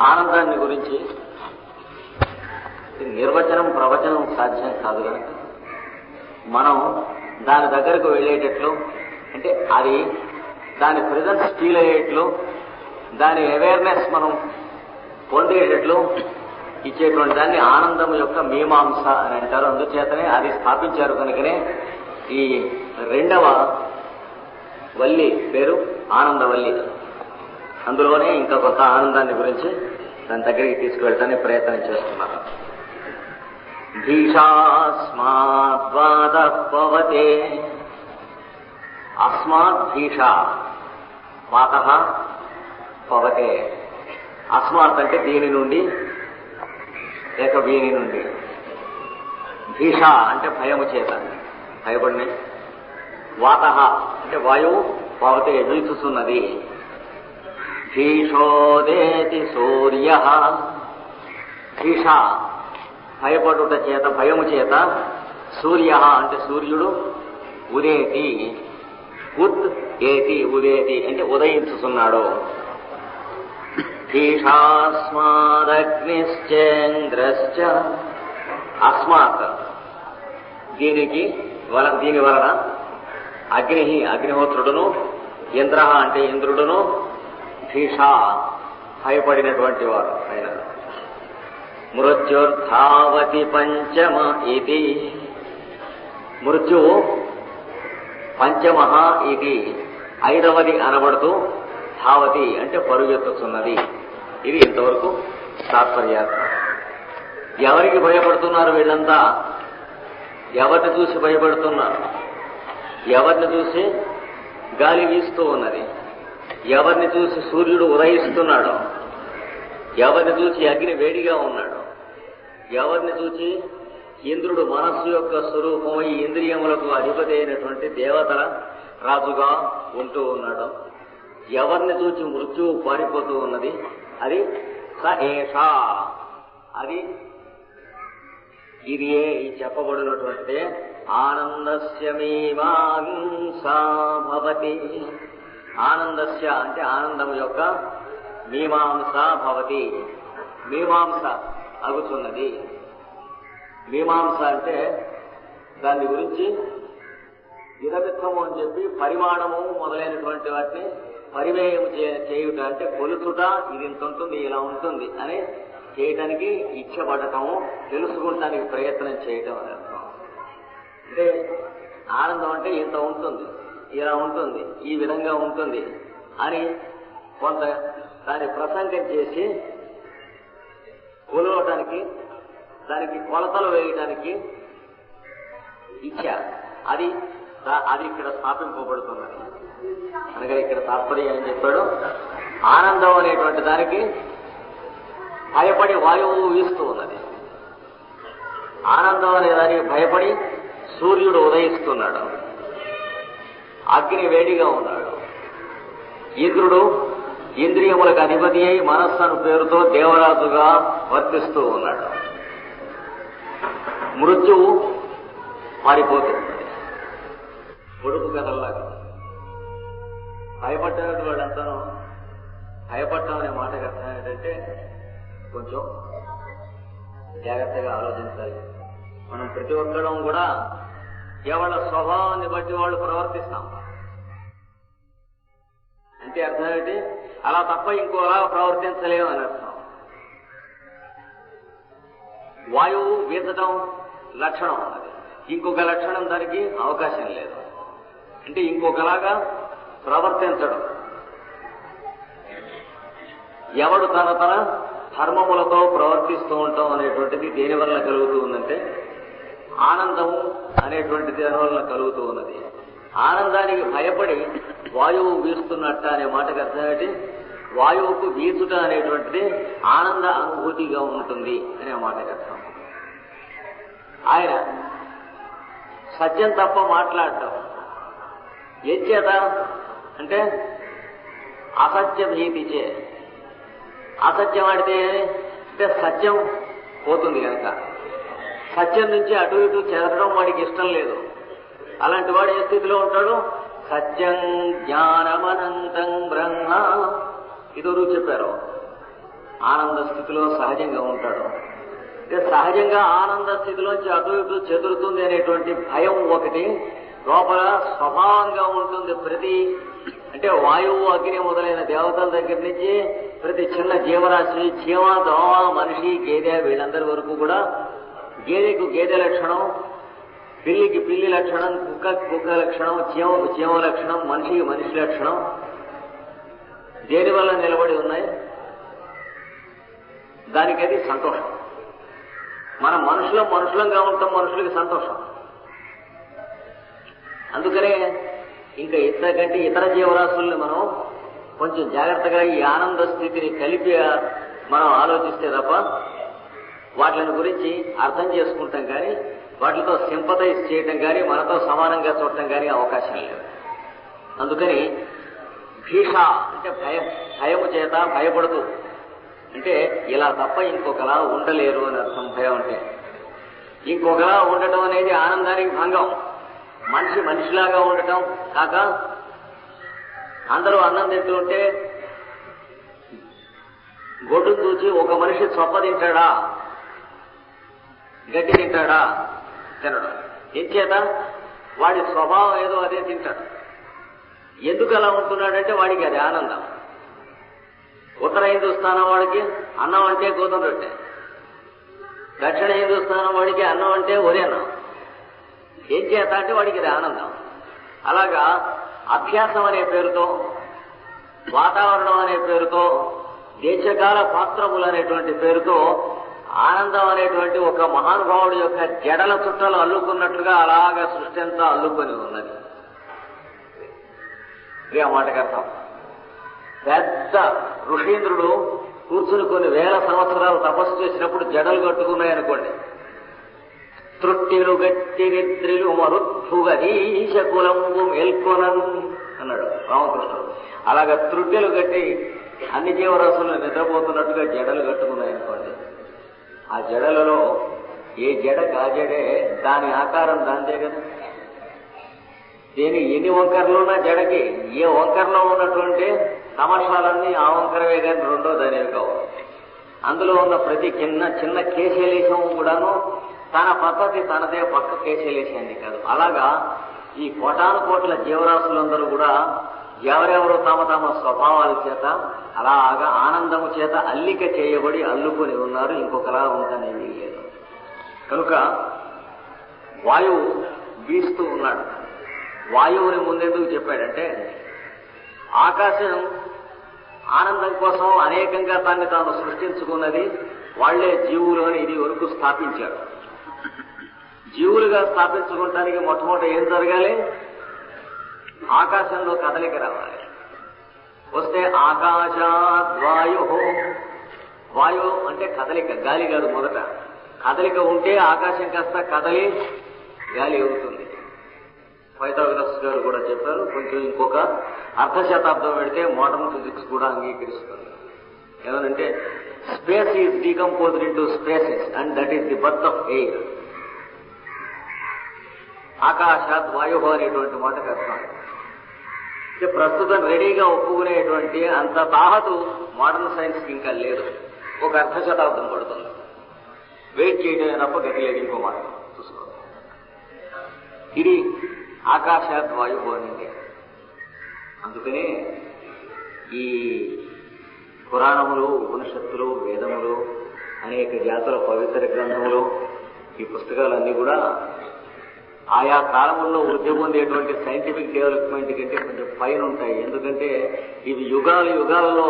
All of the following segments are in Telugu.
ఆనందాన్ని గురించి నిర్వచనం ప్రవచనం సాధ్యం కాదు కనుక మనం దాని దగ్గరకు వెళ్ళేటట్లు అంటే అది దాని ప్రజెన్స్ ఫీల్ అయ్యేట్లు దాని అవేర్నెస్ మనం పొందేటట్లు ఇచ్చేటువంటి దాన్ని ఆనందం యొక్క మీమాంస అని అంటారు. అందుచేతనే అది స్థాపించారు కనుకనే ఈ రెండవ వల్లి పేరు ఆనందవల్లి. అందులోనే ఇంకా కొంత ఆనందాన్ని గురించి దాని దగ్గరికి తీసుకువెళ్ళడానికి ప్రయత్నం చేస్తున్నారు. భీషాస్మాద్వాద పవతే అస్మాత్ భీష. వాత పవతే అస్మాత్ అంటే దీని నుండి లేక వీని నుండి. భీష అంటే భయము చేత. భయపడిన వాత అంటే వాయువు పవతే వీచుతున్నది భీషోదేతి సూర్య. భీష భయపడుట చేత భయము చేత సూర్య అంటే సూర్యుడు ఉదేతి ఉత్ ఏతి ఉదేతి అంటే ఉదయించుతున్నాడు భీషాస్మాదగ్నిశ్చేంద్రశ్చ అస్మాత్ దీనికి వల దీని వలన అగ్ని అగ్నిహోత్రుడును ఇంద్ర అంటే ఇంద్రుడును భీష భయపడినటువంటి వారు ఆయన. మృత్యుర్ధావతి పంచమ ఇది మృత్యు పంచమ ఇది ఐదవది అనబడుతూ ధావతి అంటే పరుగెత్తుతున్నది. ఇది ఇంతవరకు తాత్పర్యార్థం ఎవరికి భయపడుతున్నారు వీళ్ళంతా? ఎవరిని చూసి భయపడుతున్నారు? ఎవరిని చూసి గాలి వీస్తూ ఉన్నది? ఎవరిని చూసి సూర్యుడు ఉదయిస్తున్నాడో ఎవరిని చూసి అగ్ని వేడిగా ఉన్నాడు ఎవరిని చూసి ఇంద్రుడు మనస్సు యొక్క స్వరూపం ఈ ఇంద్రియములకు అధిపతి అయినటువంటి దేవతల రాజుగా ఉంటూ ఉన్నాడు ఎవరిని చూసి మృత్యువు పారిపోతూ ఉన్నది? అది స అది ఇది ఈ చెప్పబడినటువంటి ఆనందస్యమీమాంసా భవతి. ఆనందస్య అంటే ఆనందం యొక్క మీమాంస భవతి. మీమాంస అగుతున్నది. మీమాంస అంటే దాని గురించి ఇదమిత్తము అని చెప్పి పరిమాణము మొదలైనటువంటి వాటిని పరిమేయం చేయుట అంటే కొలుచుట ఇది ఇంత ఉంటుంది ఇలా ఉంటుంది అని చేయటానికి ఇచ్చబడటము తెలుసుకుంటానికి ప్రయత్నం చేయటం అని అర్థం. అంటే ఆనందం అంటే ఇంత ఉంటుంది. ఇలా ఉంటుంది ఈ విధంగా ఉంటుంది అని కొంత దాని ప్రసంగం చేసి కొలవటానికి దానికి కొలతలు వేయటానికి ఇచ్చారు. అది అది ఇక్కడ స్థాపింపబడుతున్నది. అనగా ఇక్కడ తాత్పర్యం ఏం చెప్పాడు? ఆనందం అనేటువంటి దానికి భయపడి వాయువు వీస్తూ ఉన్నది. ఆనందం అనే దానికి భయపడి సూర్యుడు ఉదయిస్తున్నాడు. అగ్ని వేడిగా ఉన్నాడు. ఇంద్రుడు ఇంద్రియములకు అధిపతి అయి మనస్సు పేరుతో దేవరాజుగా వర్తిస్తూ ఉన్నాడు. మృత్యువు మారిపోతుంది పొడుపు కథల్లాగా భయపడ్డటువంటి వాడంతాను భయపడటం అనే మాటకు అర్థం ఏంటంటే కొంచెం జాగ్రత్తగా ఆలోచించాలి. మనం ప్రతి ఒక్కడం కూడా ఎవరి స్వభావాన్ని బట్టి వాళ్ళు ప్రవర్తిస్తాం. అంటే అర్థం ఏంటి అలా తప్ప ఇంకోలా ప్రవర్తించలేము అని అర్థం. వాయువు వీచడం లక్షణం అది ఇంకొక లక్షణం దానికి అవకాశం లేదు. అంటే ఇంకొకలాగా ప్రవర్తించడం. ఎవడు తన తన ధర్మములతో ప్రవర్తిస్తూ ఉంటాం అనేటువంటిది దేని వల్ల కలుగుతూ ఉందంటే ఆనందము అనేటువంటిది దాని వల్ల కలుగుతూ ఉన్నది. ఆనందానికి భయపడి వాయువు వీస్తున్నట్ట అనే మాటకు అర్థమేంటి వాయువుకు వీచుట అనేటువంటిది ఆనంద అనుభూతిగా ఉంటుంది అనే మాటకు అర్థం. ఆయన సత్యం తప్ప మాట్లాడటం. ఏం చేత? అంటే అసత్య భీతిచే అసత్యం ఆడితే అంటే సత్యం పోతుంది కనుక. సత్యం నుంచి అటు ఇటు చెదరడం వాడికి ఇష్టం లేదు. అలాంటి వాడు ఏ స్థితిలో ఉంటాడు? సత్యం జ్ఞానమనంతం బ్రహ్మ. ఇదొరు చెప్పారు. ఆనంద స్థితిలో సహజంగా ఉంటాడు. అంటే సహజంగా ఆనంద స్థితిలోంచి అటు ఇటు చెదురుతుంది అనేటువంటి భయం ఒకటి. లోపల స్వభావంగా ఉంటుంది ప్రతి అంటే వాయువు అగ్ని మొదలైన దేవతల దగ్గర నుంచి ప్రతి చిన్న జీవరాశి జీవ దోమ మనిషి గేదె వీళ్ళందరి వరకు కూడా గేదెకు గేదె లక్షణం పిల్లికి పిల్లి లక్షణం కుక్క కుక్క లక్షణం చీమ చీమ లక్షణం మనిషికి మనిషి లక్షణం. దేని వల్ల నిలబడి ఉన్నాయి? దానికది సంతోషం. మన మనుషులం మనుషులంగా ఉంటాం మనుషులకి సంతోషం. అందుకనే ఇంకా ఇతర కంటే ఇతర జీవరాశుల్ని మనం కొంచెం జాగ్రత్తగా ఈ ఆనంద స్థితిని కలిపి మనం ఆలోచిస్తే తప్ప వాటిని గురించి అర్థం చేసుకుంటాం కానీ వాటితో సింపతైజ్ చేయటం కానీ మనతో సమానంగా చూడటం కానీ అవకాశం లేదు. అందుకని భీష అంటే భయం భయము చేత భయపడుతూ అంటే ఇలా తప్ప ఇంకొకలా ఉండలేరు అని అర్థం భయం అంటే. ఇంకొకలా ఉండటం అనేది ఆనందానికి భంగం. మనిషి మనిషిలాగా ఉండటం కాక అందరూ అన్నం తింటుంటే గొడ్డు చూచి ఒక మనిషి చొప్ప తింటాడా? గడ్డి తింటాడా? తినడం. ఎంచేత వాడి స్వభావం ఏదో అదే తింటాడు. ఎందుకు అలా ఉంటున్నాడంటే వాడికి అది ఆనందం. ఉత్తర హిందుస్థానం వాడికి అన్నం అంటే గోధుమ రొట్టె. దక్షిణ హిందుస్థానం వాడికి అన్నం అంటే ఒరి అన్నం. ఏం చేత అంటే వాడికి అది ఆనందం. అలాగా అభ్యాసం అనే పేరుతో వాతావరణం అనే పేరుతో దేశకాల పాత్రములు అనేటువంటి పేరుతో ఆనందం అనేటువంటి ఒక మహానుభావుడి యొక్క జడల చుట్టలు అల్లుకున్నట్లుగా అలాగా సృష్టి అంతా అల్లుకొని ఉన్నది. ఇదే మాటకర్థం పెద్ద ఋషీంద్రుడు కూర్చుని కొన్ని వేల సంవత్సరాలు తపస్సు చేసినప్పుడు జడలు కట్టుకున్నాయనుకోండి. తృట్టిలు గట్టి నిద్రిలు మరుత్తుగరీశ కులంబు మేల్కొనను అన్నాడు రామకృష్ణుడు. అలాగా త్రుట్టెలు గట్టి అన్ని జీవరాశులు నిద్రపోతున్నట్టుగా జడలు కట్టుకున్నాయనుకోండి. ఆ జడలలో ఏ జడ కాజడే దాని ఆకారం దాంతే కదా. దేని ఎన్ని వంకరలున్నా జడకి ఏ వంకరలో ఉన్నటువంటి తమాషాలన్నీ ఆ వంకరవే కానీ రెండో దానివి కావు. అందులో ఉన్న ప్రతి చిన్న చిన్న కేశలేశం కూడాను తన పద్ధతి తనదే పక్క కేశలేశాన్ని కాదు. అలాగా ఈ కోటాను కోట్ల జీవరాశులందరూ కూడా ఎవరెవరు తమ తమ స్వభావాల చేత అలాగా ఆనందము చేత అల్లిక చేయబడి అల్లుకొని ఉన్నారు ఇంకొకలా ఉందనేది లేదు. కనుక వాయువు వీస్తూ ఉన్నాడు. వాయువుని ముందెందుకు చెప్పాడంటే ఆకాశం ఆనందం కోసం అనేకంగా తాన్ని తాను సృష్టించుకున్నది వాళ్ళే జీవులు అని ఇది వరకు స్థాపించాడు జీవులుగా స్థాపించుకోవటానికి మొట్టమొదటి ఏం జరగాలి? ఆకాశంలో కదలిక రావాలి. వస్తే ఆకాశాద్వాయు వాయు. అంటే కదలిక గాలి కాదు మొదట. కదలిక ఉంటే ఆకాశం కాస్త కదలి గాలి అవుతుంది. పైథాగరస్ గారు కూడా చెప్పారు కొంచెం ఇంకొక అర్ధ శతాబ్దం పెడితే మోడర్న్ ఫిజిక్స్ కూడా అంగీకరిస్తుంది. ఏమనంటే space is decomposed into spaces and that is the birth of air ఆకాశాత్ వాయు అనేటువంటి మాట కష్టం ప్రస్తుతం రెడీగా ఒప్పుకునేటువంటి అంత తాహతు మోడర్న్ సైన్స్కి ఇంకా లేదు. ఒక అర్ధ శతాబ్దం పడుతుంది. వెయిట్ చేయడమే తప్ప గతి లేదు ఇంకో మాట చూసుకో. ఇది ఆకాశాత్ వాయువు అనేది అందుకనే ఈ పురాణములు ఉపనిషత్తులు వేదములు అనేక జాతుల పవిత్ర గ్రంథములు ఈ పుస్తకాలన్నీ కూడా ఆయా కాలముల్లో వృద్ధి పొందేటువంటి సైంటిఫిక్ డెవలప్మెంట్ కంటే కొంచెం పైన ఉంటాయి. ఎందుకంటే ఇవి యుగాలు యుగాలలో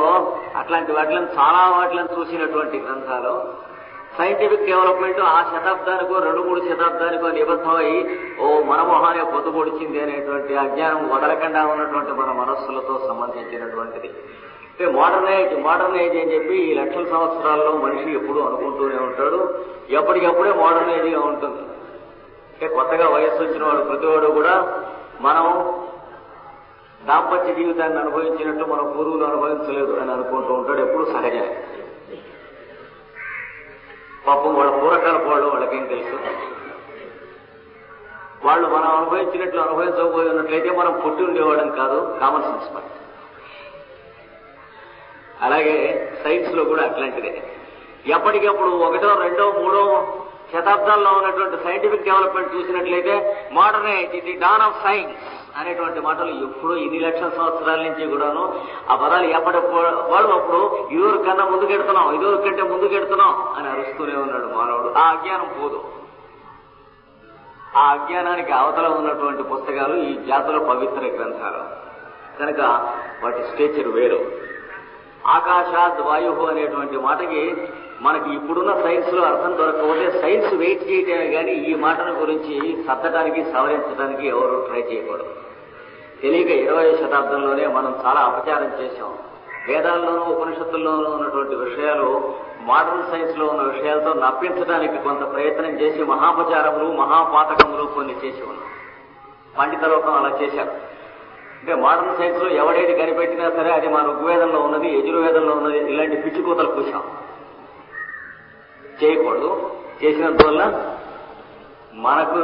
అట్లాంటి వాటిని చాలా వాటిని చూసినటువంటి గ్రంథాలు. సైంటిఫిక్ డెవలప్మెంట్ ఆ శతాబ్దానికో రెండు మూడు శతాబ్దానికో నిబద్ధమై ఓ మనమోహానే పొద్దుపొడిచింది అనేటువంటి అజ్ఞానం వదలకుండా ఉన్నటువంటి మన మనస్సులతో సంబంధించినటువంటిది. అంటే మోడర్న్ ఏజ్ మోడర్న్ ఏజ్ అని చెప్పి ఈ లక్షల సంవత్సరాల్లో మనిషి ఎప్పుడూ అనుకుంటూనే ఉంటాడు. ఎప్పటికప్పుడే మోడర్న్ ఏజ్గా ఉంటుంది. అంటే కొత్తగా వయస్సు వచ్చిన వాడు ప్రతివాడు కూడా మనం దాంపత్య జీవితాన్ని అనుభవించినట్టు మన పూర్వులు అనుభవించలేదు అని అనుకుంటూ ఉంటాడు ఎప్పుడు సహజమే. పాపం వాళ్ళ పూర్వకాల వాళ్ళు వాళ్ళకేం తెలుసు? వాళ్ళు మనం అనుభవించినట్లు అనుభవించకపోయి ఉన్నట్లయితే మనం పుట్టి ఉండేవాళ్ళం కాదు కామన్ సెన్స్ మాట అలాగే సైన్స్లో కూడా అట్లాంటిదే. ఎప్పటికప్పుడు ఒకటో రెండో మూడో శతాబ్దాల్లో ఉన్నటువంటి సైంటిఫిక్ డెవలప్మెంట్ చూసినట్లయితే modern age the dawn of science అనేటువంటి మాటలు ఎప్పుడో ఇన్ని లక్షల సంవత్సరాల నుంచి కూడాను ఆ పదాలు ఎప్పటిప్పుడు వాడు అప్పుడు ఇదివరకు కన్నా ముందుకెడుతున్నాం ఇదివరకు కంటే ముందుకెడుతున్నాం అని అరుస్తూనే ఉన్నాడు మానవుడు. ఆ అజ్ఞానం పోదు. ఆ అజ్ఞానానికి అవతల ఉన్నటువంటి పుస్తకాలు ఈ జాతుల పవిత్ర గ్రంథాలు. కనుక వాటి స్టేచర్ వేరు. ఆకాశాద్ వాయు అనేటువంటి మాటకి మనకి ఇప్పుడున్న సైన్స్లో అర్థం దొరకకపోతే సైన్స్ వెయిట్ చేయటమే కానీ ఈ మాటల గురించి సర్దడానికి సవరించడానికి ఎవరు ట్రై చేయకూడదు. తెలియక ఇరవై శతాబ్దంలోనే మనం చాలా అపచారం చేశాం. వేదాల్లోనూ ఉపనిషత్తుల్లోనూ ఉన్నటువంటి విషయాలు మోడర్న్ సైన్స్లో ఉన్న విషయాలతో నప్పించడానికి కొంత ప్రయత్నం చేసి మహాపచారములు మహాపాతకములు కొన్ని చేసి ఉన్నాం. పండిత లోకం అలా చేశారు. అంటే మోడర్న్ సైన్స్లో ఎవడేది కనిపెట్టినా సరే అది మా ఋగ్వేదంలో ఉన్నది యజుర్వేదంలో ఉన్నది ఇలాంటి పిచ్చి కూతలు చేయకూడదు. చేసినందువల్ల మనకు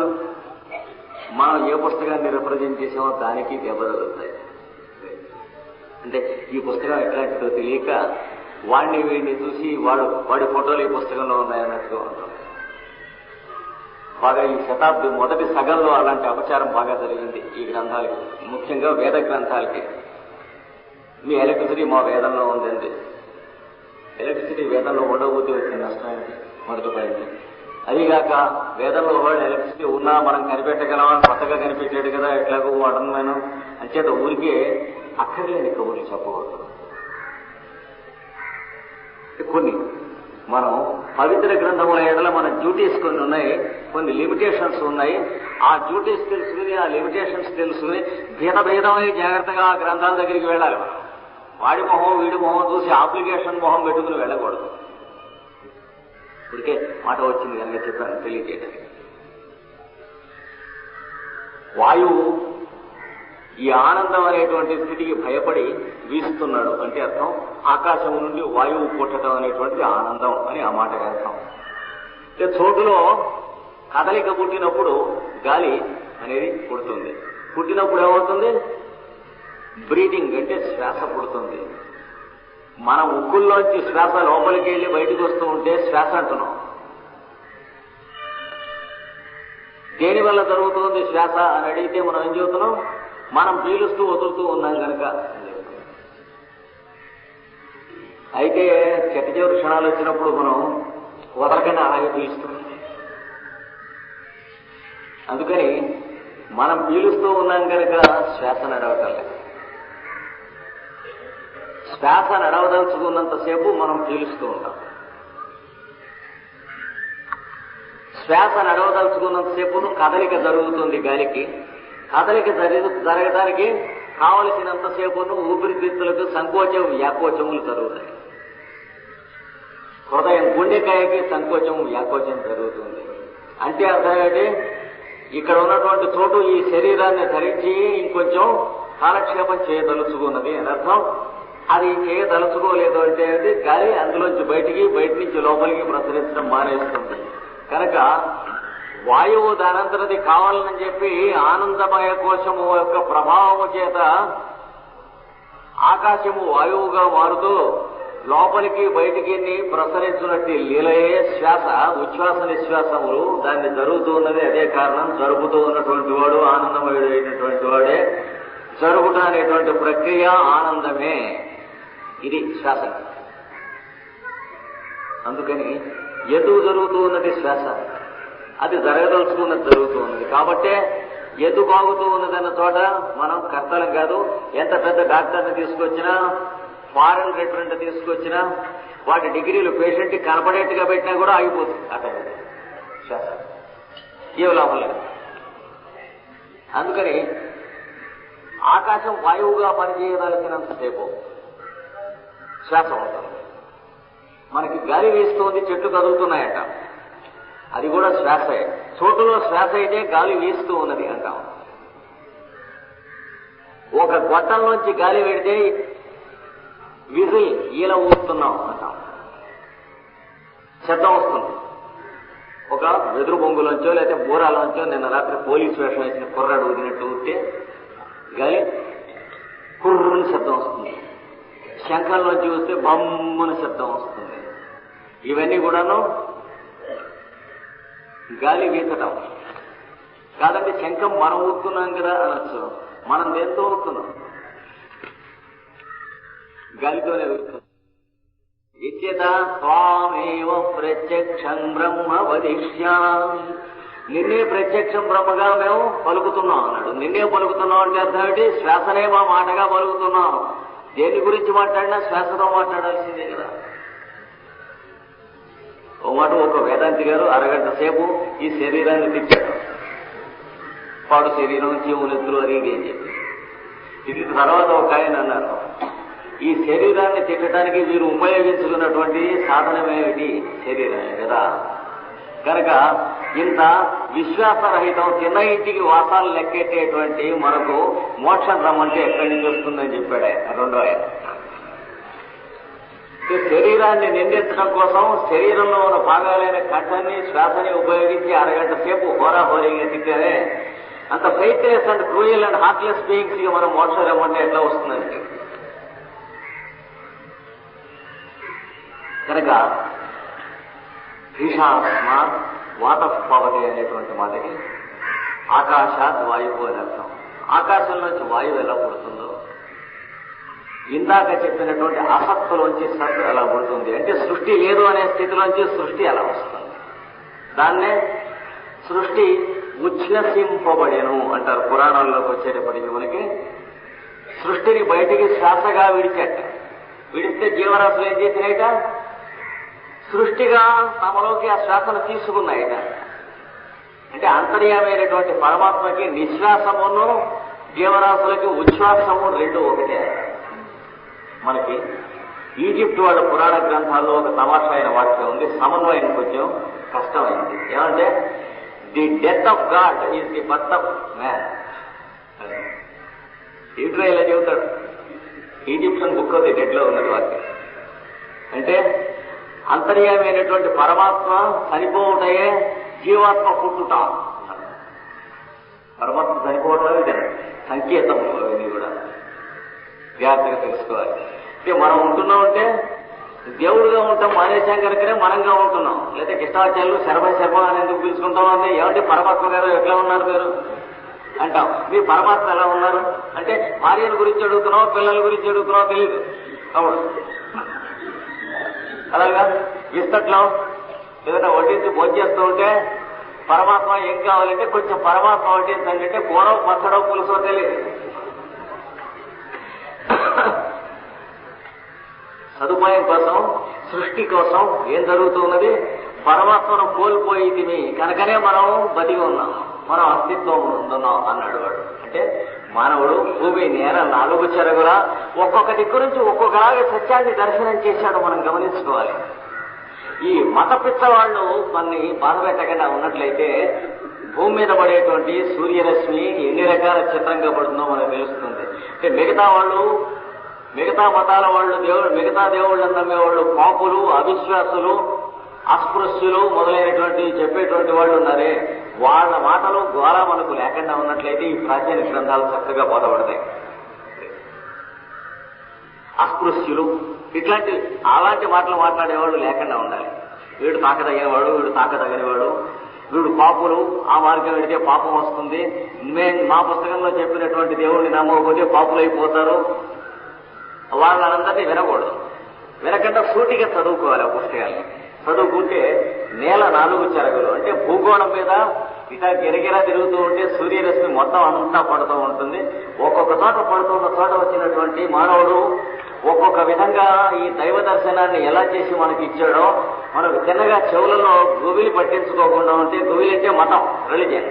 మనం ఏ పుస్తకాన్ని రిప్రజెంట్ చేసామో దానికి దెబ్బతగుతాయి అంటే ఈ పుస్తకం ఎట్లాంటిదో తెలియక వాడిని వీడిని చూసి వాడు వాడి ఫోటోలు ఈ పుస్తకంలో ఉన్నాయన్నట్టుగా ఉంటాం. బాగా ఈ శతాబ్ది మొదటి సగంలో అలాంటి అపచారం బాగా జరిగింది ఈ గ్రంథాలకి ముఖ్యంగా వేద గ్రంథాలకి. మీ ఎలక్ట్రిసిటీ మా వేదంలో ఉందండి. ఎలక్ట్రిసిటీ వేదంలో ఉండబోతే వచ్చిన నష్టం మొదటి పడింది అదిగాక వేదంలో వాళ్ళు ఎలక్ట్రిసిటీ ఉన్నా మనం కనిపెట్టగలమా? కొత్తగా కనిపెట్టాడు కదా ఎట్లాగో వాడను అంచేత ఊరికే అక్కర్లేని కబుర్లు చెప్పకూడదు. కొన్ని మనం పవిత్ర గ్రంథముల ఎడల మన డ్యూటీస్ కొన్ని ఉన్నాయి కొన్ని లిమిటేషన్స్ ఉన్నాయి. ఆ డ్యూటీస్ తెలుసుకుని ఆ లిమిటేషన్స్ తెలుసుకుని భేద భేదమై జాగ్రత్తగా ఆ గ్రంథాల దగ్గరికి వెళ్ళాలి మనం. వాడి మొహం వీడి మొహం చూసి అప్లికేషన్ మొహం పెట్టుకుని వెళ్ళకూడదు. ఇప్పటికే మాట వచ్చింది కనుక చెప్పాను తెలియజేయడానికి వాయువు ఈ ఆనందం అనేటువంటి స్థితికి భయపడి వీస్తున్నాడు. అంటే అర్థం ఆకాశం నుండి వాయువు పుట్టడం అనేటువంటిది ఆనందం అని ఆ మాటకి అర్థం. అంటే చోటులో కదలిక పుట్టినప్పుడు గాలి అనేది పుడుతుంది. పుట్టినప్పుడు ఏమవుతుంది? బ్రీడింగ్ అంటే శ్వాస పుడుతుంది. మన ముక్కుల్లోంచి శ్వాస లోపలికి వెళ్ళి బయటకు వస్తూ ఉంటే శ్వాస అంటున్నాం. దేని వల్ల జరుగుతుంది శ్వాస అని అడిగితే మనం ఏం చెబుతున్నాం? మనం పీలుస్తూ వదులుతూ ఉన్నాం కనుక అయితే చెట్టు చివరి క్షణాలు వచ్చినప్పుడు మనం వదలకనే అలాగే పీలుస్తాం అందుకని మనం పీలుస్తూ ఉన్నాం కనుక శ్వాస నడవటం లేదు. శ్వాస నడవదలుచుకున్నంతసేపు మనం పీలుస్తూ ఉంటాం. శ్వాస నడవదలుచుకున్నంతసేపు కదలిక జరుగుతుంది గాలికి. కదలిక జరి- జరగడానికి కావలసినంతసేపును ఊపిరితిత్తులకు సంకోచం వ్యాకోచములు జరుగుతాయి. హృదయం గుండెకాయకి సంకోచం వ్యాకోచం జరుగుతుంది. అంటే అర్థం ఏంటి? ఇక్కడ ఉన్నటువంటి చోటు ఈ శరీరాన్ని ధరించి ఇంకొంచెం కాలక్షేపం చేయదలుచుకున్నది అని అర్థం. అది చేయదలుచుకోలేదు అంటే గాలి అందులోంచి బయటికి బయట నుంచి లోపలికి ప్రసరించడం మానేస్తుంది. కనుక వాయువు దానంతరది కావాలని చెప్పి ఆనందమయ కోశము యొక్క ప్రభావము చేత ఆకాశము వాయువుగా మారుతూ లోపలికి బయటికి ప్రసరించినట్టు లీలయే శ్వాస ఉచ్ఛ్వాస నిశ్వాసములు. దాన్ని జరుగుతూ ఉన్నది అదే కారణం. జరుపుతూ ఉన్నటువంటి వాడు ఆనందమయుడు అయినటువంటి వాడే. జరుగుట అనేటువంటి ప్రక్రియ ఆనందమే. ఇది శ్వాస. అందుకని ఎందుకు జరుగుతూ ఉన్నది శ్వాస? అది జరగదలుచుకున్నది జరుగుతూ ఉన్నది కాబట్టే ఎదు బాగుతూ ఉన్నదన్న చోట మనం కర్తలం కాదు. ఎంత పెద్ద డాక్టర్ని తీసుకొచ్చినా ఫారెన్ రిటరెంట్ తీసుకొచ్చినా వాటి డిగ్రీలు పేషెంట్ కనపడేట్టుగా పెట్టినా కూడా ఆగిపోతుంది. అక్కడ ఏ లాభం అందుకని ఆకాశం వాయువుగా పనిచేయదలిచినంతసేపు శ్వాస ఉంటుంది మనకి గాలి వేస్తోంది చెట్లు కదులుతున్నాయట. అది కూడా శ్వాసే. చోటులో శ్వాస అయితే గాలి వీస్తూ ఉన్నది అంటాం. ఒక గొట్టంలోంచి గాలి పెడితే విజిల్ ఈల ఊస్తున్నాం అంటాం. శబ్దం వస్తుంది. ఒక వెదురు బొంగులోంచో లేకపోతే బూరాలోంచో నిన్న రాత్రి పోలీస్ వేషం వేసిన కుర్రాడు ఊదినట్టు ఊస్తే గాలి కుర్రుని శబ్దం వస్తుంది. శంఖంలోంచి వస్తే బొమ్మన శబ్దం వస్తుంది. ఇవన్నీ కూడాను గాలి వీచటం కాదంటే శంఖం మనం ఊతున్నాం కదా అనొచ్చు. మనం దేంతో ఊతున్నాం గాలితోనే ఇచ్చేత ప్రత్యక్షం బ్రహ్మ వదిష్యామి నిన్నే ప్రత్యక్షం బ్రహ్మగా మేము పలుకుతున్నాం అన్నాడు. నిన్నే పలుకుతున్నాం అంటే అర్థం ఏంటి శ్వాసనే మా మాటగా పలుకుతున్నాం. దేని గురించి మాట్లాడినా శ్వాసతో మాట్లాడాల్సిందే కదా. ఓ మాట ఒక వేదాంతి గారు అరగంట సేపు ఈ శరీరాన్ని తిప్పాడు పాడు శరీరం జీవులెత్తులు అది ఇది అని చెప్పి ఇది తర్వాత ఒక ఆయన అన్నారు. ఈ శరీరాన్ని తిట్టడానికి మీరు ఉపయోగించుకున్నటువంటి సాధనమేమిటి శరీరమే కదా. కనుక ఇంత విశ్వాసరహితం చిన్న ఇంటికి వాసాలు లెక్కెట్టేటువంటి మనకు మోక్షం రమ్మంటే ఎక్కడి నుంచి వస్తుందని చెప్పాడు ఆయన. రెండో ఆయన. ఈ శరీరాన్ని నిందించడం కోసం శరీరంలో ఉన్న భాగాలైన కంఠాన్ని శ్వాసని ఉపయోగించి అరగంట సేపు హోరాహోరీగా తిట్టారే అంత fightless and cruel and heartless బీయింగ్స్కి మనం మోక్షం రమ్మంటే ఎట్లా వస్తుందండి? కనుక భీషాస్మాత్ వాతపవతి అనేటువంటి మాటకి ఆకాశాత్ వాయువు అని అర్థం. ఆకాశం నుంచి వాయువు ఎలా పుడుతుందో ఇందాక చెప్పినటువంటి అసత్తులోంచి సత్తు ఎలా పుడుతుంది? అంటే సృష్టి లేదు అనే స్థితిలోంచి సృష్టి ఎలా వస్తుంది? దాన్నే సృష్టి ఉచ్ఛ్వసింపబడెను అంటారు. పురాణాల్లోకి వచ్చేటప్పటికి మనకి సృష్టిని బయటికి శ్వాసగా విడిచట. విడిస్తే జీవరాశులు ఏం చేసినాయట? సృష్టిగా తమలోకి ఆ శ్వాసను తీసుకున్నాయిట. అంటే అంతర్యామైనటువంటి పరమాత్మకి నిశ్వాసమును జీవరాశులకి ఉచ్ఛ్వాసము రెండు ఒకటే. మనకి ఈజిప్ట్ వాళ్ళ పురాణ గ్రంథాల్లో ఒక తమాషా అయిన వాక్యం ఉంది సమన్వయం కొంచెం కష్టమైంది. ఏమంటే the death of God is the birth of man. ఈట్రా ఇలా చెబుతాడు? ఈజిప్షియన్ బుక్ ది డెడ్లో ఉన్నది వాక్యం. అంటే అంతర్యమైనటువంటి పరమాత్మ చనిపోవుటయే జీవాత్మ పుట్టుట. పరమాత్మ చనిపోవడం ఇదే సంకేతం అవన్నీ కూడా. జాగ్రత్తగా తెలుసుకోవాలి. అంటే మనం ఉంటున్నాం అంటే దేవుడుగా ఉంటాం మానేశాం కనుకనే మనంగా ఉంటున్నాం. లేదా కృష్ణాచార్యులు శర్మ శర్మ అని ఎందుకు పిలుచుకుంటాం అంటే ఏమంటే పరమాత్మ గారు ఎట్లా ఉన్నారు మీరు? అంటాం. మీ పరమాత్మ ఎలా ఉన్నారు? అంటే భార్యను గురించి అడుగుతున్నావు పిల్లల గురించి అడుగుతున్నావు తెలియదు అవును. అలాగా ఇస్తట్లో ఏదైనా వడ్డించి భోజేస్తూ ఉంటే పరమాత్మ ఏం కావాలంటే కొంచెం పరమాత్మ వడ్డించండి అంటే కూర పచ్చడో పులుసో తెలియదు సదుపాయం కోసం సృష్టి కోసం ఏం జరుగుతున్నది? పరమాత్మను కోల్పోయింది కనుకనే మనం బతికి ఉన్నాం మనం అస్తిత్వం ఉంటున్నాం అన్నాడు వాడు. అంటే మానవుడు భూమి నేల నాలుగు చెరగుల ఒక్కొక్క దిక్కు నుంచి ఒక్కొక్కలాగా సత్యాన్ని దర్శనం చేశాడు మనం గమనించుకోవాలి. ఈ మత పిచ్చవాళ్ళు మనని బాధ పెట్టకుండా ఉన్నట్లయితే భూమి మీద పడేటువంటి సూర్యరశ్మి ఎన్ని రకాల చిత్రంగా పడుతుందో మనకు తెలుస్తుంది. అంటే మిగతా వాళ్ళు మిగతా మతాల వాళ్ళు దేవుడు మిగతా దేవుళ్ళని నమ్మేవాళ్ళు పాపులు అవిశ్వాసులు అస్పృశ్యులు మొదలైనటువంటి చెప్పేటువంటి వాళ్ళు ఉన్నారే. వాళ్ళ మాటలు ద్వారా మనకు లేకుండా ఉన్నట్లయితే ఈ ప్రాచీన గ్రంథాలు చక్కగా బోధపడతాయి. అస్పృశ్యులు ఇట్లాంటి అలాంటి మాటలు మాట్లాడేవాళ్ళు లేకుండా ఉండాలి. వీడు తాకదగినవాడు వీడు తాకదగినవాడు వీడు పాపులు ఆ మార్గం వెళితే పాపం వస్తుంది. మేము మా పుస్తకంలో చెప్పినటువంటి దేవుడిని నమ్మకపోతే పాపులైపోతారు. వాళ్ళందరినీ వినకూడదు. వినకుండా సూటిగా చదువుకోవాలి ఆ పుస్తకాన్ని. చదువుకుంటే నేల నాలుగు చెరగులు. అంటే భూగోళం మీద ఇట్లా గిరగిరా తిరుగుతూ ఉంటే సూర్యరశ్మి మొత్తం అంతా పడుతూ ఉంటుంది. ఒక్కొక్క చోట పడుతున్న చోట వచ్చినటువంటి మానవుడు ఒక్కొక్క విధంగా ఈ దైవ దర్శనాన్ని ఎలా చేసి మనకి ఇచ్చాడో మనకు చిన్నగా చెవులలో గువిలి పట్టించుకోకుండా ఉంటే గుబిలి అంటే మతం రిలీజియన్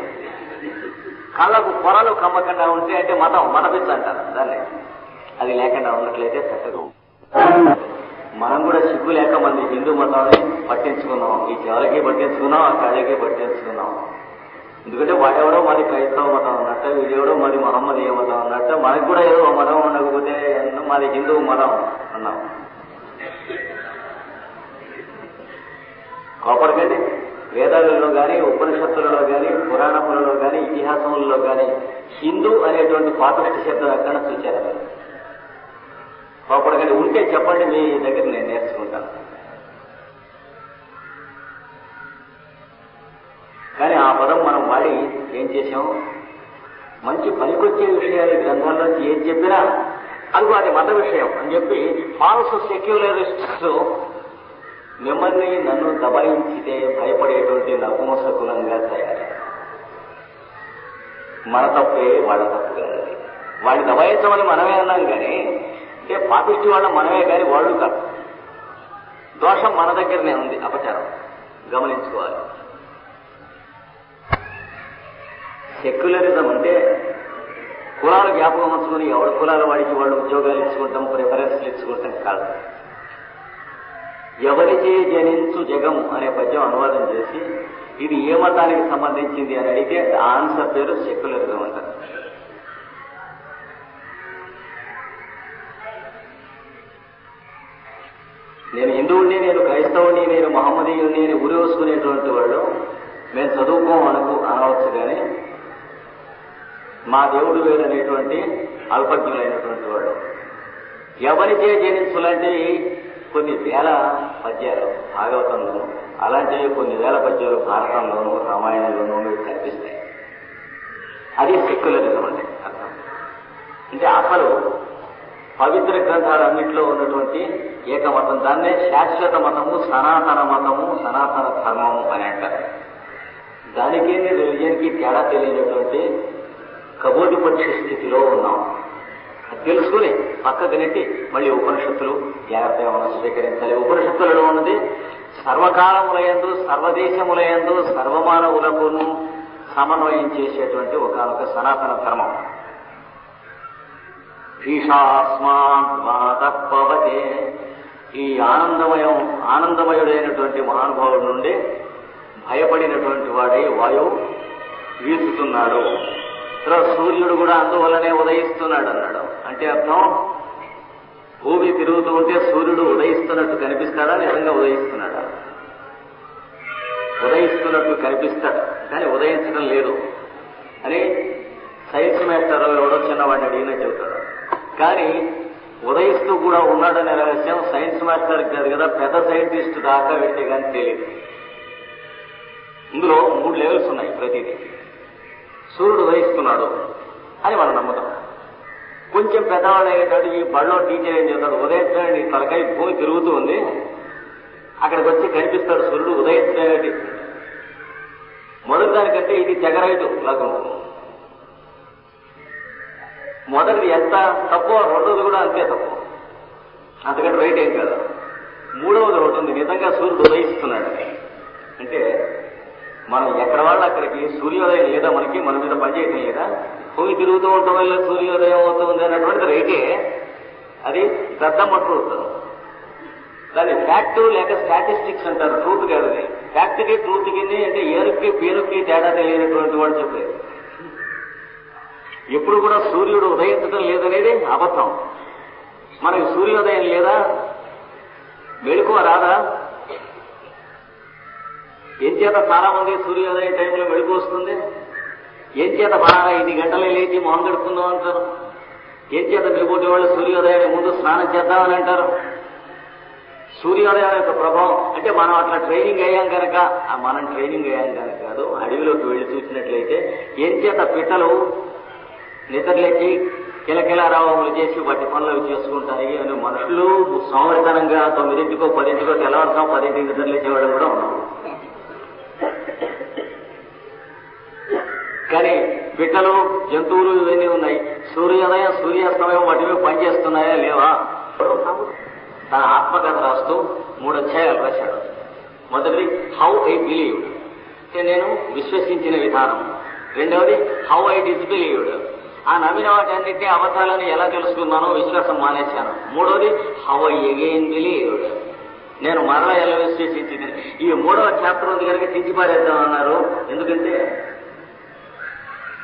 కళ్ళకు పొరలు కమ్మకుండా ఉంటే అంటే మతం మతపిచ్చు అంటారు దాన్ని. అది లేకుండా ఉన్నట్లయితే చక్కగా మనం కూడా సిగ్గు లేక మంది హిందూ మతాన్ని పట్టించుకున్నాం. ఈ చెవులకి పట్టించుకున్నాం ఆ కళ్ళకి పట్టించుకున్నాం. ఎందుకంటే వాడెవడో మాది క్రైస్తవ మతం అన్నట్టు వీడెవడో మాది ఏ మతం అన్నట్టు మనకు కూడా ఏదో మతం ఉండకపోతే ఎన్నో మాది హిందూ మతం అన్నాం. కోపడకండి. వేదాలలో కానీ ఉపనిషత్తులలో కానీ పురాణములలో కానీ ఇతిహాసములలో కానీ హిందూ అనేటువంటి పాపిష్టి శబ్దం ఎక్కడ చూచారు. కోపడకండి ఉంటే చెప్పండి మీ దగ్గర నేను నేర్చుకుంటాను. కానీ ఆ పదం మనం వాడి ఏం చేశాం? మంచి పనికొచ్చే విషయాలు గ్రంథాల్లోంచి ఏం చెప్పినా అది అది మత విషయం అని చెప్పి ఫాల్స్ సెక్యులరిస్ట్స్ మిమ్మల్ని నన్ను దబాయించితే భయపడేటువంటి నపుంసకులంగా తయారు మన తప్పే వాళ్ళ తప్పు కాదు వాడిని దబాయించమని మనమే అన్నాం కానీ ఏ పాపిష్టి వాళ్ళ మనమే కానీ వాళ్ళు కాదు. దోషం మన దగ్గరనే ఉంది అపచారం. గమనించుకోవాలి. సెక్యులరిజం అంటే కులాలు జ్ఞాపకం ఉంచుకొని ఎవరి కులాల వాడికి వాళ్ళు ఉద్యోగాలు ఇచ్చుకుంటాం ప్రిఫరెన్స్లు ఇచ్చుకుంటాం కాదు. ఎవరిచే జనించు జగం అనే పద్యం అనువాదం చేసి ఇది ఏ మతానికి సంబంధించింది అని అడిగితే ఆన్సర్ పేరు సెక్యులరిజం అంటారు. నేను హిందువుని నేను క్రైస్తవుని నేను మహమ్మదీయుని నేను ఉరి వేసుకునేటువంటి వాళ్ళు మేము చదువుకోం అనుకు అనవచ్చు కానీ మా దేవుడు వేరనేటువంటి అల్పజ్ఞులైనటువంటి వాళ్ళు ఎవరికే జనించులంటే కొన్ని వేల పద్యాలు భాగవతంలోను అలాంటివి కొన్ని వేల పద్యాలు భారతంలోను రామాయణంలోనూ మీకు కనిపిస్తాయి. అది సెక్యులరిజం అంటే అర్థం. అంటే అసలు పవిత్ర గ్రంథాలన్నింటిలో ఉన్నటువంటి ఏకమతం. దాన్నే శాశ్వత మతము సనాతన మతము సనాతన ధర్మము అని అంటారు. దానికి రిలిజన్కి తేడా తెలియనటువంటి కబోధిపక్ష స్థితిలో ఉన్నాం. అది తెలుసుకుని పక్కకు నెట్టి మళ్ళీ ఉపనిషత్తులు జాగ్రత్తగా మనం స్వీకరించాలి. ఉపనిషత్తులలో ఉన్నది సర్వకాలములయందు సర్వదేశములయందు సర్వమానవులకును సమన్వయం చేసేటువంటి ఒకనొక సనాతన ధర్మం. భీషాస్మాత్పవతే ఈ ఆనందమయం ఆనందమయుడైనటువంటి మహానుభావుడి నుండి భయపడినటువంటి వాడై వాయువు వీసుతున్నాడు. తర్వాత సూర్యుడు కూడా అందువల్లనే ఉదయిస్తున్నాడు అన్నాడు అంటే అర్థం? భూమి తిరుగుతూ ఉంటే సూర్యుడు ఉదయిస్తున్నట్టు కనిపిస్తాడా? నిజంగా ఉదయిస్తున్నాడా? ఉదయిస్తున్నట్టు కనిపిస్తాడు. కానీ ఉదయించడం లేదు. అని సైన్స్ మేస్టర్ ఎవడో చిన్నవాడిని అడిగినా చెబుతాడు. కానీ ఉదయిస్తూ కూడా ఉన్నాడనే రహస్యం సైన్స్ మాస్టర్ కాదు కదా పెద్ద సైంటిస్ట్ దాకా వెళ్తే కానీ తెలియదు. ఇందులో మూడు లెవెల్స్ ఉన్నాయి ప్రతిదీ. సూర్యుడు ఉదయిస్తున్నాడు అని మనం నమ్ముతాం. కొంచెం పెద్దవాడు అయ్యేటాడు ఈ బళ్ళో టీచర్ ఏం చేస్తాడు ఉదయించడానికి నీ తలకాయ భూమి తిరుగుతూ ఉంది. అక్కడికి వచ్చి కనిపిస్తాడు సూర్యుడు ఉదయించడానికి మొదటి దానికంటే ఇది తెగరైటు లాగా మొదటిది ఎంత తక్కువ రెండోది కూడా అంతే తప్పు. అంతకంటే రైట్ ఏం కాదు. మూడవది ఒకటి ఉంది నిజంగా సూర్యుడు ఉదయిస్తున్నాడు. అంటే మనం ఎక్కడ వాళ్ళు అక్కడికి సూర్యోదయం లేదా మనకి మన మీద పనిచేయటం లేదా? భూమి తిరుగుతూ ఉండటం వల్ల సూర్యోదయం అవుతుంది అన్నటువంటిది రైటే. అది దద్దమ్మట్టు ఉంటుంది. దాన్ని ఫ్యాక్ట్ లేక స్టాటిస్టిక్స్ అంటారు ట్రూత్ కాదు అది. ఫ్యాక్ట్కి ట్రూత్కి అంటే ఏనుక్కి పేరుకి తేడా తెలియనటువంటి వాడు చెప్పేది. ఎప్పుడు కూడా సూర్యుడు ఉదయించడం లేదనేది అబద్ధం. మనకి సూర్యోదయం లేదా? మెళుకువ రాదా? ఏం చేత చాలా మంది సూర్యోదయం టైంలో మెడుకు వస్తుంది? ఏం చేత బాగా ఐదు గంటలే లేచి మొహం గడుపుకుందాం అంటారు? ఏం చేత మిగతా వాళ్ళు సూర్యోదయానికి ముందు స్నానం చేద్దామని అంటారు? సూర్యోదయం యొక్క ప్రభావం అంటే మనం అట్లా ట్రైనింగ్ అయ్యాం కనుక మనం ట్రైనింగ్ అయ్యాం కనుక కాదు అడవిలోకి వెళ్ళి చూసినట్లయితే ఏం చేత పిట్టలు నిద్రలేచి కిలకిలారావములు చేసి వాటి పనులు చేసుకుంటాయి అని మనుషులు సోమరితనంగా తొమ్మిదింటికో పదింటికో తెల్లవారుతాం పదింటికి నిద్రలేచేవాడు కూడా ఉన్నాం కానీ బిడ్డలు జంతువులు ఇవన్నీ ఉన్నాయి. సూర్యోదయం సూర్యాస్తమయం వాటి మీద పనిచేస్తున్నాయా లేవా? తన ఆత్మకథ రాస్తూ మూడు అధ్యాయాలు రాశాడు. మొదటిది హౌ ఐ బిలీవ్ నేను విశ్వసించిన విధానం. రెండవది హౌ ఐ డిస్బిలీవ్డ్ ఆ నమ్మిన వాటి అబద్ధాలను ఎలా తెలుసుకున్నానో విశ్వాసం మానేశాను. మూడవది హవ ఎగేన్ అగైన్ బిలీవ్డ్. నేను మరలా ఎలా విశ్వసించింది ఈ మూడవ చాప్టర్ ఉంది కనుక తీసిపారేద్దాం అన్నారు. ఎందుకంటే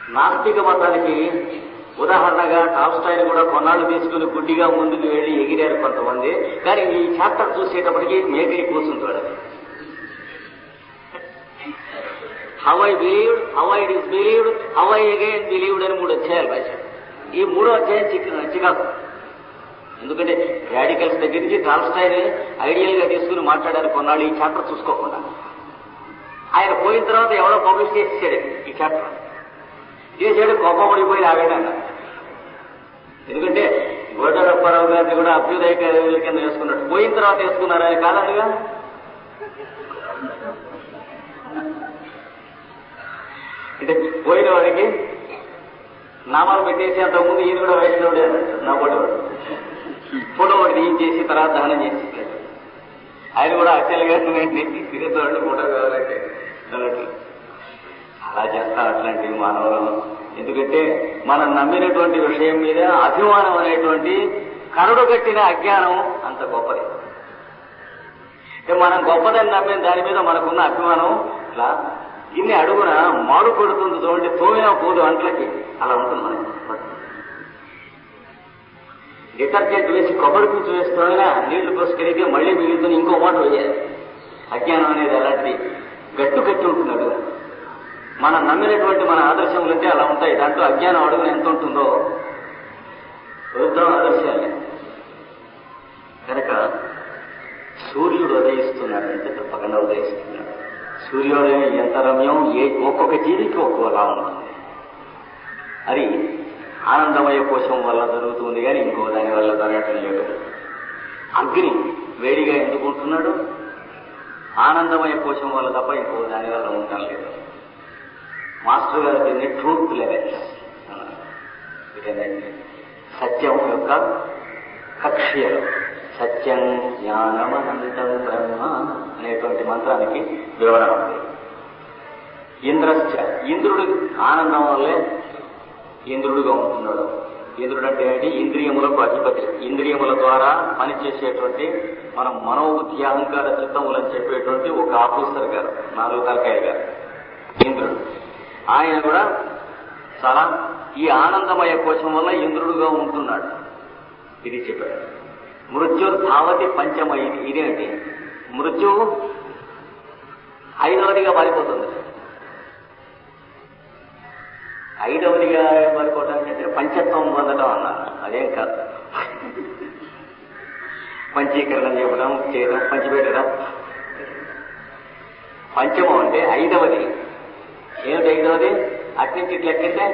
నాస్తిక మతానికి ఉదాహరణగా టాల్స్టాయిని కూడా కొన్నాళ్ళు తీసుకుని గుడ్డిగా ముందుకు వెళ్ళి ఎగిరారు కొంతమంది. కానీ ఈ చాప్టర్ చూసేటప్పటికి మేకై కూర్చుంటాడు. How I believed how I disbelieved how I again believed అని మూడు అధ్యాయాలు రాశాడు. ఈ మూడో అధ్యాయం చికెన్ చికాకు. ఎందుకంటే రాడికల్స్ దగ్గర నుంచి టాల్స్టాయ్ని ఐడియల్గా తీసుకుని మాట్లాడారు కొన్నాళ్ళు. ఈ చాప్టర్ చూసుకోకుండా. ఆయన పోయిన తర్వాత ఎవరో పబ్లిష్ చేసేసాడు. ఈ చాప్టర్ చేసాడు కోపం పడిపోయి ఆగాడు ఎందుకంటే గోడరప్పారావు గారిని కూడా అభ్యుదయ కింద వేసుకున్నాడు. పోయిన తర్వాత వేసుకున్నారు? ఆయన కాదనగా అంటే పోయిన వాడికి నామాలు పెట్టేసి అంతకుముందు ఈయన కూడా వైష్ణవుడే అన్నట్టు నా వాడు ఫోటో ఒకటి చేసి తర్వాత దహనం చేసి ఆయన కూడా అచ్చలుగా తిరుగుతాడు ఫోటో కావాలంటే అన్నట్లు అలా చేస్తారు అట్లాంటివి మానవులు. ఎందుకంటే మనం నమ్మినటువంటి విషయం మీద అభిమానం అనేటువంటి కరుడు కట్టిన అజ్ఞానం అంత గొప్పది. మనం గొప్పదని నమ్మిన దాని మీద మనకున్న అభిమానం ఇట్లా ఇన్ని అడుగున మాడు పడుతుంది చూడండి తోమినా పోదు అంట్లకి. అలా ఉంటుంది మనకి. డిటర్జెంట్ వేసి కొబ్బరి పుచ్చు వేస్తున్నా నీళ్ళు పోసుకెళ్ళితే మళ్ళీ మిగులుతుంది ఇంకో మాట వేయాలి అజ్ఞానం అనేది అలాంటిది. గట్టు కట్టి ఉంటుంది అడుగు. మనం నమ్మినటువంటి మన ఆదర్శములు అంటే అలా ఉంటాయి. దాంట్లో అజ్ఞానం అడుగున ఎంత ఉంటుందో రుద్రం ఆదర్శాలే. కనుక సూర్యుడు ఉదయిస్తున్నాడు అంటే తప్పకుండా ఉదయిస్తున్నాడు. సూర్యోదయం ఎంత రమ్యం ఏ ఒక్కొక్క జీవికి ఒక్కోలా ఉంటుంది అది ఆనందమయ కోశం వల్ల జరుగుతుంది కానీ ఇంకో దాని వల్ల జరగటం లేదు. అగ్ని వేడిగా ఎందుకు ఉంటున్నాడు ఆనందమయ కోశం వల్ల తప్ప ఇంకో దాని వల్ల ఉండటం లేదు మాస్టర్ గారు దీన్ని ట్రూత్ లెవెల్ సత్యం యొక్క కక్ష్యలు. సత్యం జ్ఞానమనంతం బ్రహ్మ అనేటువంటి మంత్రానికి వివరణ ఉంది. ఇంద్రశ్చ ఇంద్రుడు ఆనందం వల్లే ఇంద్రుడుగా ఉంటున్నాడు. ఇంద్రుడు అంటే ఏంటి? ఇంద్రియములకు అధిపతి. ఇంద్రియముల ద్వారా పనిచేసేటువంటి మన మనోబుద్ధి అహంకార చిత్తములని చెప్పేటువంటి ఒక ఆఫీసర్ గారు నాలుగు తలకాయ గారు ఇంద్రుడు. ఆయన కూడా చాలా ఈ ఆనందమయ కోశం వల్ల ఇంద్రుడుగా ఉంటున్నాడు. ఇది చెప్పాడు. మృత్యు పంచమైంది. ఇదేంటి? మృత్యువు ఐదవదిగా మారిపోతుంది. ఐదవదిగా మారిపోవడానికి అంటే పంచత్వం పొందడం అన్నారు. అదేం కాదు. పంచీకరణం చెప్పడం చేయడం పంచిపెట్టడం. పంచమం అంటే ఐదవది. ఏమిటి ఐదవది? అట్నుంచి ఇట్లా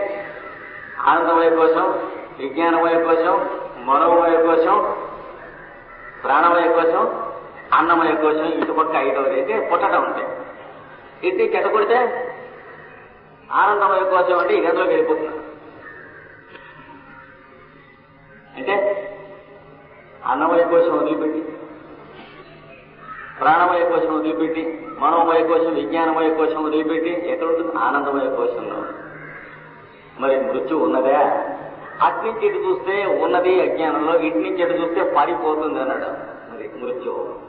ఆనందమయ కోసం విజ్ఞానమయ కోసం మనోమయ కోసం ప్రాణమయ కోసం అన్నమయ కోసం ఇటుపక్క ఐదవది అయితే పుట్టడం ఉంటాయి ఇది చెట్ట కొడితే ఆనందమయ కోసం అంటే ఈ గదిలోకి వెళ్ళిపోతున్నారు అంటే అన్నమయ కోసం వదిలిపెట్టి ప్రాణమయ కోసం వదిలిపెట్టి మనోమయ కోసం విజ్ఞానమయ కోసం వదిలిపెట్టి ఎక్కడ ఉంటుంది? ఆనందమయ కోసంలో మరి మృత్యు ఉన్నదా? అట్నుంచి ఇటు చూస్తే ఉన్నది అజ్ఞానంలో ఇటు నుంచి ఇటు చూస్తే పారిపోతుంది అన్నాడు. మరి మృత్యు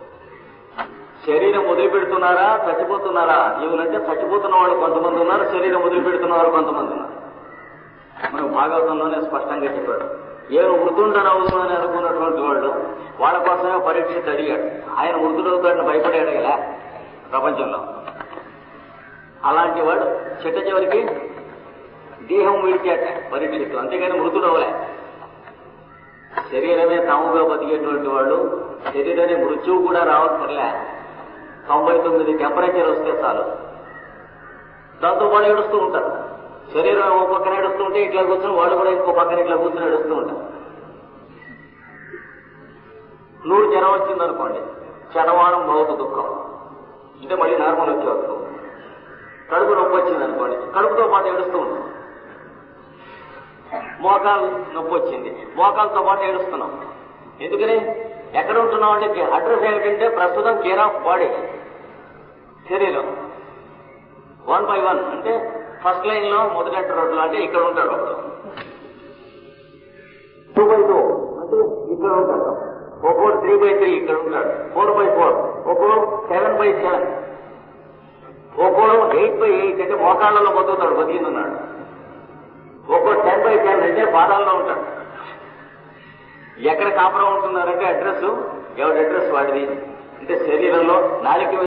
శరీరం వదిలిపెడుతున్నారా? చచ్చిపోతున్నారా? జీవులంటే చచ్చిపోతున్న వాళ్ళు కొంతమంది ఉన్నారు శరీరం వదిలిపెడుతున్న వారు కొంతమంది ఉన్నారు. మనం భాగవతంలోనే స్పష్టంగా చెప్పాడు. నేను వృద్ధుండనవును అని అనుకున్నటువంటి వాళ్ళు వాళ్ళ కోసమే పరీక్ష అడిగాడు ఆయన వృద్ధుడవుతాడని భయపడాడు ఇలా ప్రపంచంలో. అలాంటి వాడు చిట్ట చివరికి దేహం విడిచాట పరీక్షిస్తూ అంతేగాని మృతుడవలే శరీరమే తాముగా బతికేటువంటి వాళ్ళు శరీరాన్ని మృత్యువు కూడా రావక్కర్లే. తొంభై తొమ్మిది టెంపరేచర్ వస్తే చాలు. దాంతో వాళ్ళు ఏడుస్తూ ఉంటారు. శరీరం ఒక పక్కన ఏడుస్తుంటే ఇట్లా కూర్చొని వాళ్ళు కూడా ఇంకో పక్కన ఇట్లా కూర్చొని ఏడుస్తూ ఉంటారు. నూరు జ్వరం వచ్చిందనుకోండి చదవాడం భౌత దుఃఖం. అంటే మళ్ళీ నార్మల్ వచ్చే కడుపు నొప్పి వచ్చిందనుకోండి కడుపుతో పాటు ఏడుస్తూ ఉంటాం మోకాలు నొప్పి వచ్చింది. మోకాలతో పాటు ఏడుస్తున్నాం. ఎందుకని? ఎక్కడ ఉంటున్నాం అంటే అడ్రస్ ఏమిటంటే ప్రస్తుతం కేర్ ఆఫ్ బాడీ. శరీరం. One by one. అంటే ఫస్ట్ లైన్లో మొదటి రోడ్లు అంటే ఇక్కడ ఉంటాడు. ఒకడు టూ బై టూ. అంటే ఇక్కడ ఉంటాడు. ఒక్కోడు త్రీ బై త్రీ ఇక్కడ ఉంటాడు. Four by four. ఒక్కోడు seven by seven. ఒక్కోడు ఎయిట్ బై ఎయిట్. అంటే మోకాళ్ళలో బతుకుతాడు బతికిందున్నాడు ఒక్కో టెన్ బై టెన్ అయితే పాదాల్లో ఉంటాడు ఎక్కడ కాపురం ఉంటున్నారంటే అడ్రస్ ఎవరి అడ్రస్ వాడిది అంటే శరీరంలో నాలుగు